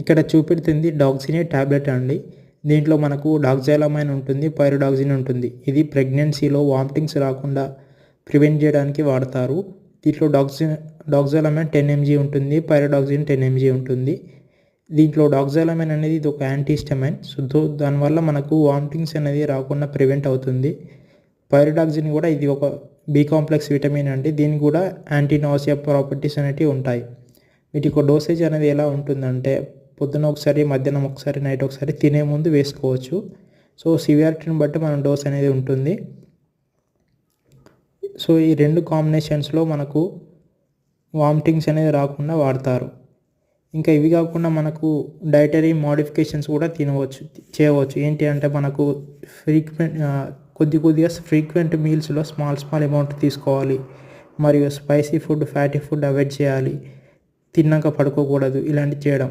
ఇక్కడ చూపెడుతుంది డాక్సినే టాబ్లెట్ అండి. దీంట్లో మనకు డాక్జాలమైన్ ఉంటుంది పైరోడాక్సిన్ ఉంటుంది. ఇది ప్రెగ్నెన్సీలో వామిటింగ్స్ రాకుండా ప్రివెంట్ చేయడానికి వాడతారు. దీంట్లో డాక్సి డాక్జాలమైన్ టెన్ ఎంజీ ఉంటుంది పైరోడాక్సిన్ టెన్ ఎంజీ ఉంటుంది. దీంట్లో డాక్జాలమైన్ అనేది ఇది ఒక యాంటీస్టమైన్ సో దానివల్ల మనకు వామిటింగ్స్ అనేది రాకుండా ప్రివెంట్ అవుతుంది. పైరోడాక్సిన్ కూడా ఇది ఒక బి కాంప్లెక్స్ విటమిన్ అండి. దీనికి కూడా యాంటీనాసియా ప్రాపర్టీస్ అనేటివి ఉంటాయి. వీటికి డోసేజ్ అనేది ఎలా ఉంటుందంటే పొద్దున ఒకసారి మధ్యాహ్నం ఒకసారి నైట్ ఒకసారి తినే ముందు వేసుకోవచ్చు. సో సివియారిటీని బట్టి మన డోస్ అనేది ఉంటుంది. సో ఈ రెండు కాంబినేషన్స్లో మనకు వామిటింగ్స్ అనేది రాకుండా వాడతారు. ఇంకా ఇవి కాకుండా మనకు డైటరీ మోడిఫికేషన్స్ కూడా తినవచ్చు చేయవచ్చు. ఏంటి అంటే మనకు ఫ్రీక్వెంట్ కొద్ది కొద్దిగా ఫ్రీక్వెంట్ మీల్స్లో స్మాల్ స్మాల్ అమౌంట్ తీసుకోవాలి. మరియు spicy food fatty food avoid చేయాలి. తిన్నాక పడుకోకూడదు. ఇలాంటివి చేయడం.